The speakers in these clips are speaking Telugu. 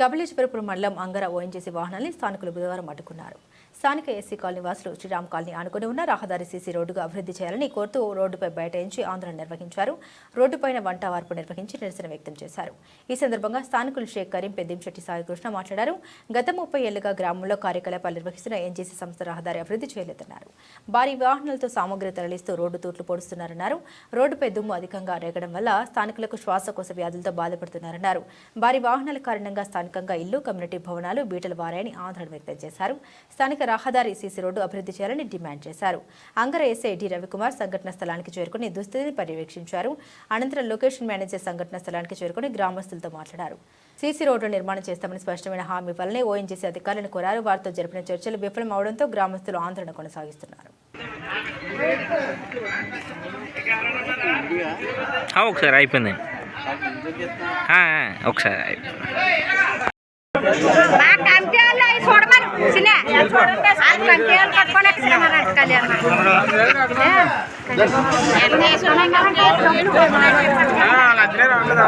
కపిలేశ్వరపురం మండలం అంగర ఓఎన్జీసీ వాహనాన్ని స్థానికులు బుధవారం అడ్డుకున్నారు. స్థానిక ఎస్సీ కాలనీ వాసులు శ్రీరామ్ కాలనీ ఆనుకుని ఉన్న రహదారి సీసీ రోడ్డుగా అభివృద్ధి చేయాలని కోరుతూ రోడ్డుపై బైఠాయించి ఆందోళన నిర్వహించారు. రోడ్డుపైన వంట వార్పు నిర్వహించి నిరసన వ్యక్తం చేశారు. ఈ సందర్భంగా స్థానికులు షేక్ కరీం పెద్దింశెట్టి సాయికృష్ణ మాట్లాడారు. గత ముప్పై ఏళ్ళుగా గ్రామంలో కార్యకలాపాలు నిర్వహిస్తున్న ఎన్జీసీ సంస్థ రహదారి అభివృద్ధి చేయలేదన్నారు. భారీ వాహనాలతో సామగ్రి తరలిస్తూ రోడ్డు తూట్లు పొడుస్తున్నారన్నారు. రోడ్డుపై దుమ్ము అధికంగా రేగడం వల్ల స్థానికులకు శ్వాసకోశ వ్యాధులతో బాధపడుతున్నారన్నారు. భారీ వాహనాల కారణంగా స్థానికంగా ఇల్లు కమ్యూనిటీ భవనాలు బీటలు వారాయని ఆందోళన వ్యక్తం చేశారు. స్థానిక రహదారి సీసీ రోడ్డు అభివృద్ధి చేయాలని డిమాండ్ చేశారు. అంగర ఎస్ఐ డి రవికుమార్ సంఘటన స్థలానికి చేరుకుని దుస్థితిని పర్యవేక్షించారు. అనంతరం లొకేషన్ మేనేజర్ సంఘటన స్థలానికి చేరుకుని గ్రామస్తులతో మాట్లాడారు. సీసీ రోడ్డు నిర్మాణం చేస్తామని స్పష్టమైన హామీ ఇవ్వాలని ఓఎన్జీసీ అధికారులను కోరారు. వారితో జరిపిన చర్చలు విఫలం అవడంతో గ్రామస్తులు ఆందోళన కొనసాగిస్తున్నారు. ఒకసారి అయిపోయింది. ఒకసారి అయిపోయింది. చిన్న వాళ్ళు పట్టుకొని ఎక్కడ కళ్యాణ్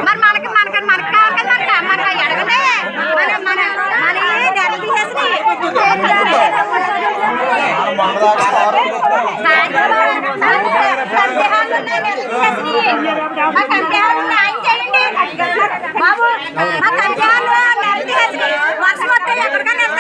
మరి మనకి మనకి మనకి కావాలి మనకి మనకి అడగలే. మన బాబు మా కమిటీ వాళ్ళు నెల తీసేసి వర్షం వస్తే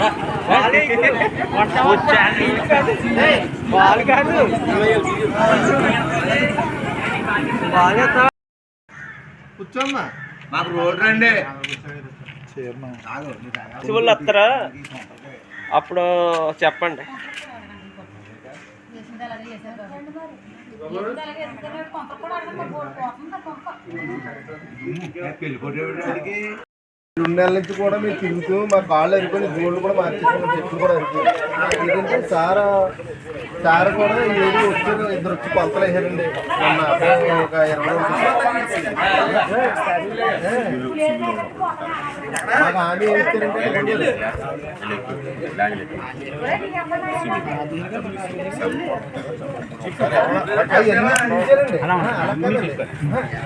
పెద్ద కూర్చోమ్మా. మాకు రోడ్ రండి. వాళ్ళు వస్తారా? అప్పుడు చెప్పండి. రెండు నెలల నుంచి కూడా మీరు తిరుగుతూ మా కాళ్ళు అరిపోయి గోళ్ళు కూడా మార్చేసుకున్నాం చెట్లు కూడా అరిపోయి ఏంటంటే సార్ సార్ కూడా ఏది వచ్చారు ఇద్దరు వచ్చి కొలతలు వేసారండి మొన్న ఒక ఇరవై మాకు హామీ కాదండి.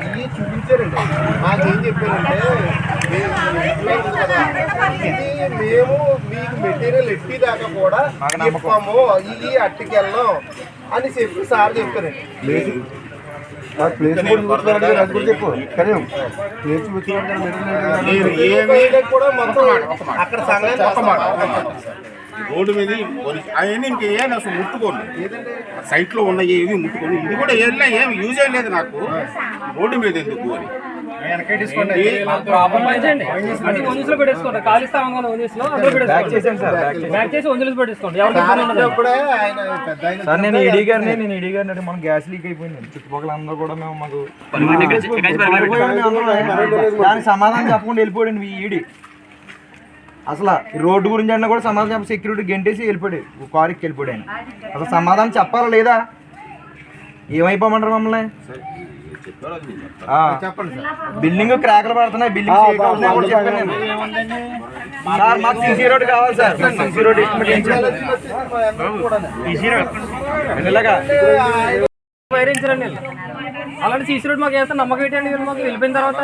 ఇవి చూపించారండి. మాకేం చెప్పారంటే ఇది మేము మీకు మెటీరియల్ ఎట్టి దాకా కూడా ఇవ్వము ఇది అట్టుకెళ్ళం అని చెప్పి సార్ చెప్పారండి ఏమీ కూడా మొత్తం అక్కడ సంఘం రోడ్డు మీద అవన్నీ ఇంకేం అసలు ముట్టుకోండి సైట్లో ఉన్న ఏవి ముట్టుకోండి ఇది కూడా ఏం ఏం యూజ్ లేదు నాకు. రోడ్డు మీద ఎందుకు అని. అప్పుడే ఆయన పెద్ద ఆయన సార్ నేను ఈడీ గారిని నేను ఈడీ గారిని అడిగి మనం గ్యాస్ లీక్ అయిపోయింది. చుట్టుపక్కల అందరూ కూడా మేము మాకు దానికి సమాధానం చెప్పకుండా వెళ్ళిపోయాడు మీ ఈడీ. అసలు ఈ రోడ్డు గురించి అన్నా కూడా సమాధానం చెప్ప సెక్యూరిటీ గెంటేసి వెళ్ళిపోయాడు. కారుకి వెళ్ళిపోయాడు అసలు సమాధానం చెప్పాలా లేదా? ఏమైపోమంటారు మమ్మల్ని. బిల్డింగ్ క్రాకలు పడుతున్నాయి బిల్డింగ్. సార్ మాకు సీసీ రోడ్ కావాలి సార్. సీసీ రోడ్ ఇలాగా వైరించరండి అలాంటి సీసీ రోడ్ మాకు వేస్తే నమ్మకం ఏంటండి మాకు వెళ్ళిపోయిన తర్వాత?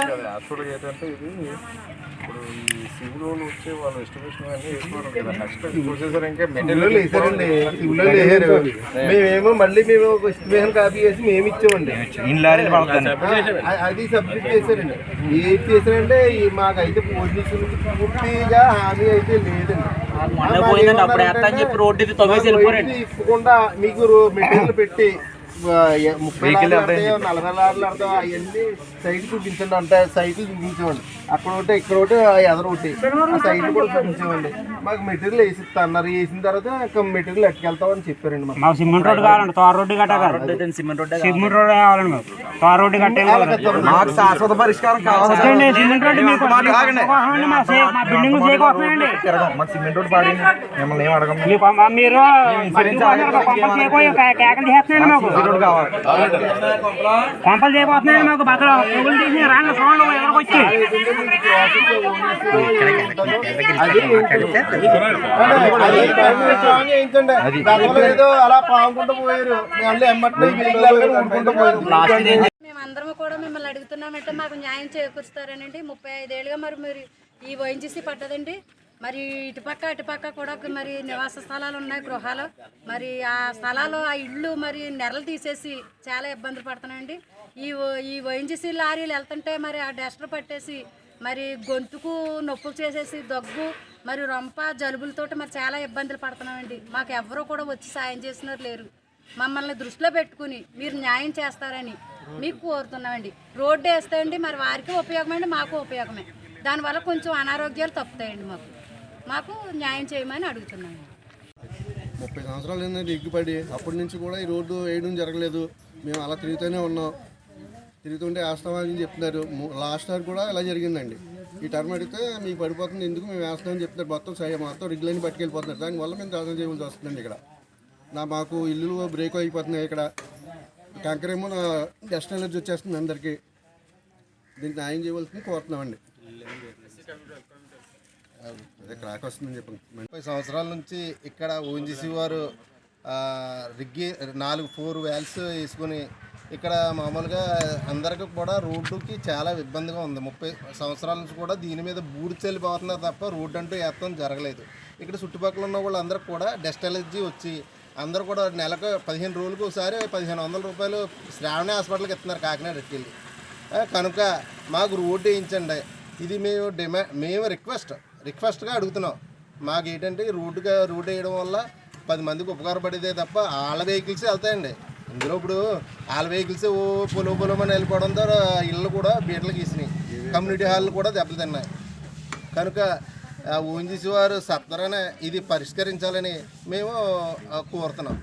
ఇప్పుడు ఈ సివిల్ వాళ్ళు వచ్చే వాళ్ళు ఎస్టిమేషన్ అన్నీ వేసుకోవడం కదా. నెక్స్ట్ ప్రొసెసర్ ఇంకా సివిల్లో వేసారండి సివిల్లో వేసారు మేమేమో మళ్ళీ మేము ఒక ఎస్టిమేషన్ కాపీ చేసి మేము ఇచ్చామండి. అది సబ్మిట్ చేశారండి. ఏం చేశారంటే ఈ మాకైతే పోలీసు నుంచి పూర్తిగా హామీ అయితే లేదండి. పోయిందండి. అప్పుడు వేస్తా అని చెప్పి రోడ్డు ఇది తవ్వేసి వెళ్ళిపోయారండి. ఇవ్వకుండా మీకు మెటీరియల్ పెట్టి ముప్పై లారీలు ఆడతాయో నలభై లారీలు ఆడతాయో అవన్నీ సైడ్ చూపించండి అంటే సైకిల్ చూపించమండి అక్కడ ఒకటి ఇక్కడ ఒకటి ఎదర ఒకటి ఆ సైకిల్ కూడా చూపించమండి మాకు మెటీరియల్ వేసి అన్నారు వేసిన తర్వాత ఇంకా మెటీరియల్ ఎట్టుకెళ్తామని చెప్పారండి మాకు సిమెంట్ రోడ్డు కావాలండి తార్ రోడ్డు కట్ట కావాలి సిమెంట్ రోడ్డు కావాలండి మాకు తార్ రోడ్డు కట్టే మాకు శాశ్వత పరిష్కారం కావాలి. సిమెంట్ రోడ్డు మీకు. మా బిల్డింగ్ చేయకొస్తున్నాయండి తిరగం. మాకు సిమెంట్ రోడ్ పాడింది మిమ్మల్ని ఏం అడగం మీరు కేకలు చేస్తున్నాయండి మాకు రోడ్ కావాలి కొంపలు చేయబోతున్నాయండి మాకు బట్టలు పువ్వులు తీసి రాంగ ఎదురుకొచ్చి గతంలో ఏదో అలా పాముకుంటూ పోయారు మేమందరం కూడా మిమ్మల్ని అడుగుతున్నామంటే మాకు న్యాయం చేకూరుస్తారనండి. ముప్పై ఐదేళ్ళుగా మరి మీరు ఈ వైఎన్జీసీ పట్టదండి మరి ఇటుపక్క అటుపక్క కూడా మరి నివాస స్థలాలు ఉన్నాయి గృహాలు. మరి ఆ స్థలాలు ఆ ఇళ్ళు మరి నెరలు తీసేసి చాలా ఇబ్బందులు పడుతున్నాయండి. ఈ ఓ- ఈ ఓఎన్జీసీ లారీలు వెళ్తుంటే మరి ఆ డస్టర్ పట్టేసి మరి గొంతుకు నొప్పులు చేసేసి దగ్గు మరి రొంప జలుబులతో మరి చాలా ఇబ్బందులు పడుతున్నామండి. మాకు ఎవరో కూడా వచ్చి సాయం చేసినారు లేరు. మమ్మల్ని దృష్టిలో పెట్టుకుని మీరు న్యాయం చేస్తారని మీకు కోరుతున్నామండి. రోడ్డు వేస్తే అండి మరి వారికి ఉపయోగమండి మాకు ఉపయోగమే. దానివల్ల కొంచెం అనారోగ్యాలు తప్పుతాయండి మాకు. మాకు న్యాయం చేయమని అడుగుతున్నాము ముప్పై సంవత్సరాలు ఏంటంటే ఎగ్గిపడి అప్పటి నుంచి కూడా ఈ రోడ్డు వేయడం జరగలేదు. మేము అలా తిరుగుతూనే ఉన్నాం. తిరుగుతుంటే వేస్తామని చెప్తున్నారు. లాస్ట్ ఇయర్ కూడా ఇలా జరిగిందండి. ఈ టర్మ్ అడిగితే మీకు పడిపోతుంది ఎందుకు మేము వేస్తామని చెప్తున్నారు. మొత్తం సై మొత్తం రిగ్లైన్ పట్టుకెళ్ళిపోతున్నారు. దానివల్ల మేము దాదాపు చేయవలసి వస్తుందండి ఇక్కడ. నా మాకు ఇల్లు బ్రేక్ అయిపోతున్నాయి ఇక్కడ. కంకర ఏమో నా డస్ట్ ఎలర్జీ వచ్చేస్తుంది అందరికీ. దీనికి న్యాయం చేయవలసింది కోరుతున్నామండి. ఇక్కడ ఆకొస్తుందని చెప్పండి. ముప్పై సంవత్సరాల నుంచి ఇక్కడ ఓఎన్జీసీ వారు రిగ్గి నాలుగు ఫోర్ వ్యాల్స్ వేసుకొని ఇక్కడ మామూలుగా అందరికి కూడా రోడ్డుకి చాలా ఇబ్బందిగా ఉంది. ముప్పై సంవత్సరాల నుంచి కూడా దీని మీద బూడి వెళ్ళిపోతున్నారు తప్ప రోడ్డు అంటూ వేస్తాం జరగలేదు. ఇక్కడ చుట్టుపక్కల ఉన్న వాళ్ళందరికీ కూడా డస్ట్ ఎలర్జీ వచ్చి అందరూ కూడా నెలకు పదిహేను రోజులకు ఒకసారి పదిహేను వందల రూపాయలు శ్రావణి హాస్పిటల్కి ఇస్తున్నారు కాకినాడకి వెళ్ళి. కనుక మాకు రోడ్డు వేయించండి. ఇది మేము డిమా మేము రిక్వెస్ట్. రిక్వెస్ట్గా అడుగుతున్నాం. మాకు ఏంటంటే రూట్గా రూట్ వేయడం వల్ల పది మందికి ఉపకారపడేదే తప్ప వాళ్ళ వెహికల్స్ వెళ్తాయండి. ఇందులో ఇప్పుడు వాళ్ళ వెహికల్స్ ఓ పొలం పొలం అని వెళ్ళిపోవడంతో ఇళ్ళు కూడా బీటలు గీసినాయి. కమ్యూనిటీ హాల్ కూడా దెబ్బతిన్నాయి. కనుక ఓఎన్జీసీ వారు సత్వరనే ఇది పరిష్కరించాలని మేము కోరుతున్నాం.